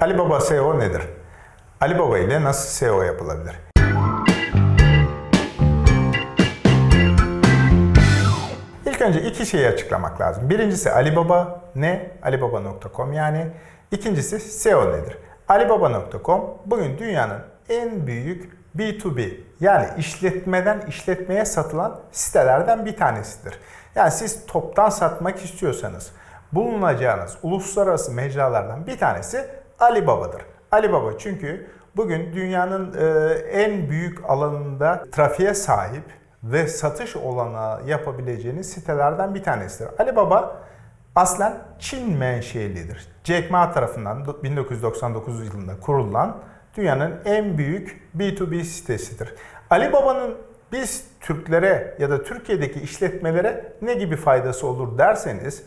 Alibaba SEO nedir? Alibaba ile nasıl SEO yapılabilir? İlk önce iki şeyi açıklamak lazım. Birincisi Alibaba ne? Alibaba.com yani. İkincisi SEO nedir? Alibaba.com bugün dünyanın en büyük B2B yani işletmeden işletmeye satılan sitelerden bir tanesidir. Yani siz toptan satmak istiyorsanız bulunacağınız uluslararası mecralardan bir tanesi Alibaba'dır. Alibaba çünkü bugün dünyanın e, en büyük alanında trafiğe sahip ve satış olanağı yapabileceğiniz sitelerden bir tanesidir. Alibaba aslen Çin menşelidir. Jack Ma tarafından 1999 yılında kurulan dünyanın en büyük B2B sitesidir. Alibaba'nın biz Türklere ya da Türkiye'deki işletmelere ne gibi faydası olur derseniz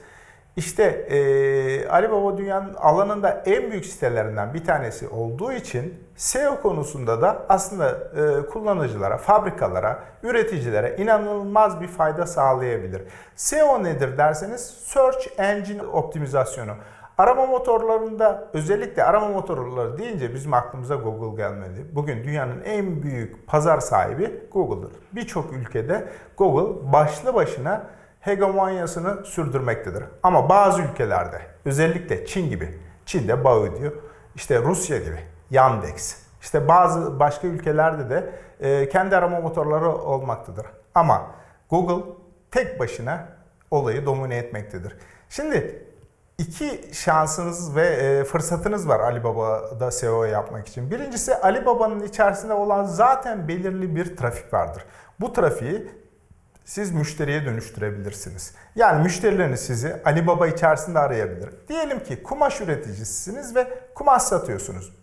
işte e, Alibaba dünyanın alanında en büyük sitelerinden bir tanesi olduğu için SEO konusunda da aslında e, kullanıcılara, fabrikalara, üreticilere inanılmaz bir fayda sağlayabilir. SEO nedir derseniz Search Engine Optimizasyonu. Arama motorlarında özellikle arama motorları deyince bizim aklımıza Google gelmedi. Bugün dünyanın en büyük pazar sahibi Google'dır. Birçok ülkede Google başlı başına hegemonyasını sürdürmektedir. Ama bazı ülkelerde özellikle Çin gibi, Çin'de Baidu, işte Rusya gibi Yandex, işte bazı başka ülkelerde de e, kendi arama motorları olmaktadır. Ama Google tek başına olayı domine etmektedir. Şimdi iki şansınız ve e, fırsatınız var Alibaba'da SEO yapmak için. Birincisi Alibaba'nın içerisinde olan zaten belirli bir trafik vardır. Bu trafiği siz müşteriye dönüştürebilirsiniz. Yani müşterileriniz sizi Alibaba içerisinde arayabilir. Diyelim ki kumaş üreticisiniz ve kumaş satıyorsunuz.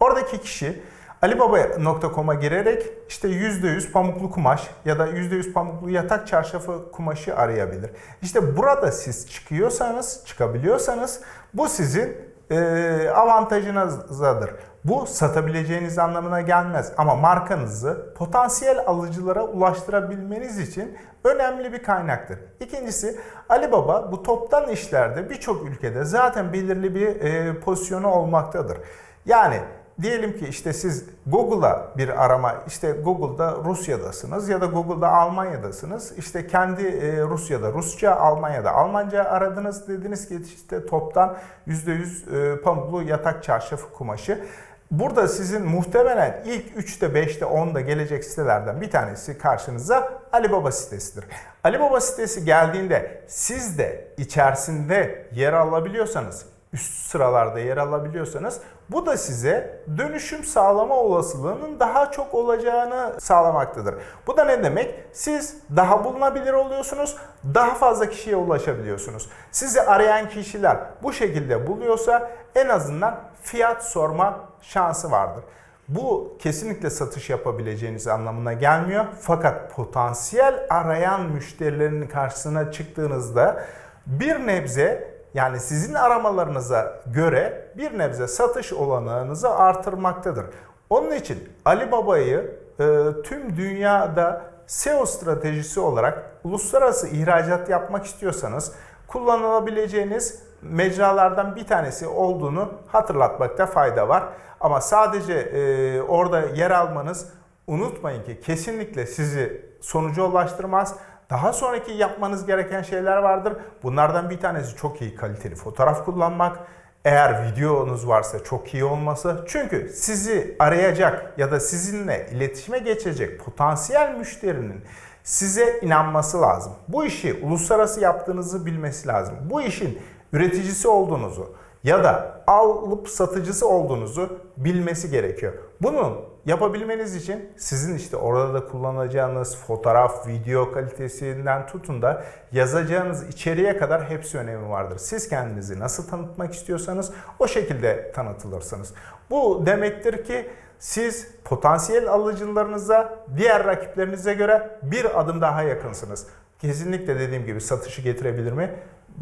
Oradaki kişi Alibaba.com'a girerek işte %100 pamuklu kumaş ya da %100 pamuklu yatak çarşafı kumaşı arayabilir. İşte burada siz çıkıyorsanız, çıkabiliyorsanız bu sizin e, avantajınızdadır. Bu satabileceğiniz anlamına gelmez ama markanızı potansiyel alıcılara ulaştırabilmeniz için önemli bir kaynaktır. İkincisi Alibaba bu toptan işlerde birçok ülkede zaten belirli bir e, pozisyonu olmaktadır. Yani diyelim ki işte siz Google'a bir arama, işte Google'da Rusya'dasınız ya da Google'da Almanya'dasınız. İşte kendi e, Rusya'da Rusça, Almanya'da Almanca aradınız. Dediniz ki işte toptan %100 e, pamuklu yatak çarşafı kumaşı. Burada sizin muhtemelen ilk 3'te 5'te 10'da gelecek sitelerden bir tanesi karşınıza Alibaba sitesidir. Alibaba sitesi geldiğinde siz de içerisinde yer alabiliyorsanız, üst sıralarda yer alabiliyorsanız bu da size dönüşüm sağlama olasılığının daha çok olacağını sağlamaktadır. Bu da ne demek? Siz daha bulunabilir oluyorsunuz, daha fazla kişiye ulaşabiliyorsunuz. Sizi arayan kişiler bu şekilde buluyorsa en azından fiyat sorma şansı vardır. Bu kesinlikle satış yapabileceğiniz anlamına gelmiyor. Fakat potansiyel arayan müşterilerin karşısına çıktığınızda bir nebze yani sizin aramalarınıza göre bir nebze satış olanağınızı artırmaktadır. Onun için Alibaba'yı e, tüm dünyada SEO stratejisi olarak uluslararası ihracat yapmak istiyorsanız kullanılabileceğiniz mecralardan bir tanesi olduğunu hatırlatmakta fayda var. Ama sadece e, orada yer almanız unutmayın ki kesinlikle sizi sonuca ulaştırmaz. Daha sonraki yapmanız gereken şeyler vardır. Bunlardan bir tanesi çok iyi kaliteli fotoğraf kullanmak. Eğer videonuz varsa çok iyi olması. Çünkü sizi arayacak ya da sizinle iletişime geçecek potansiyel müşterinin size inanması lazım. Bu işi uluslararası yaptığınızı bilmesi lazım. Bu işin üreticisi olduğunuzu ya da alıp satıcısı olduğunuzu bilmesi gerekiyor. Bunu yapabilmeniz için sizin işte orada da kullanacağınız fotoğraf, video kalitesinden tutun da yazacağınız içeriğe kadar hepsi önemi vardır. Siz kendinizi nasıl tanıtmak istiyorsanız o şekilde tanıtılırsınız. Bu demektir ki siz potansiyel alıcılarınıza diğer rakiplerinize göre bir adım daha yakınsınız. Kesinlikle dediğim gibi satışı getirebilir mi?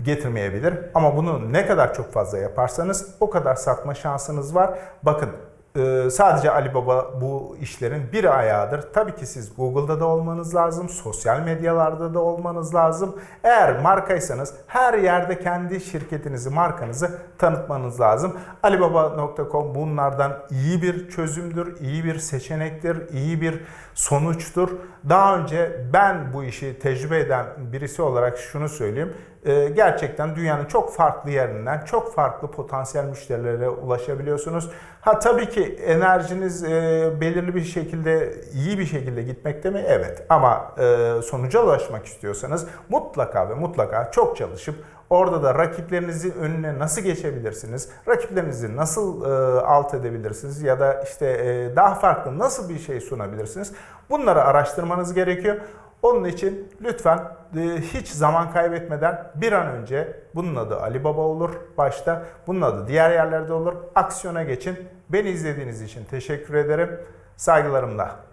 Getirmeyebilir. Ama bunu ne kadar çok fazla yaparsanız o kadar satma şansınız var. Bakın Ee, sadece Alibaba bu işlerin bir ayağıdır. Tabii ki siz Google'da da olmanız lazım, sosyal medyalarda da olmanız lazım. Eğer markaysanız her yerde kendi şirketinizi, markanızı tanıtmanız lazım. Alibaba.com bunlardan iyi bir çözümdür, iyi bir seçenektir, iyi bir sonuçtur. Daha önce ben bu işi tecrübe eden birisi olarak şunu söyleyeyim. Ee, gerçekten dünyanın çok farklı yerinden çok farklı potansiyel müşterilere ulaşabiliyorsunuz. Ha tabii ki enerjiniz e, belirli bir şekilde iyi bir şekilde gitmekte mi? Evet. Ama e, sonuca ulaşmak istiyorsanız mutlaka ve mutlaka çok çalışıp Orada da rakiplerinizin önüne nasıl geçebilirsiniz? Rakiplerinizi nasıl e, alt edebilirsiniz? Ya da işte daha farklı nasıl bir şey sunabilirsiniz? Bunları araştırmanız gerekiyor. Onun için lütfen e, hiç zaman kaybetmeden bir an önce bunun adı Alibaba olur başta. Bunun adı diğer yerlerde olur. Aksiyona geçin. Beni izlediğiniz için teşekkür ederim. Saygılarımla.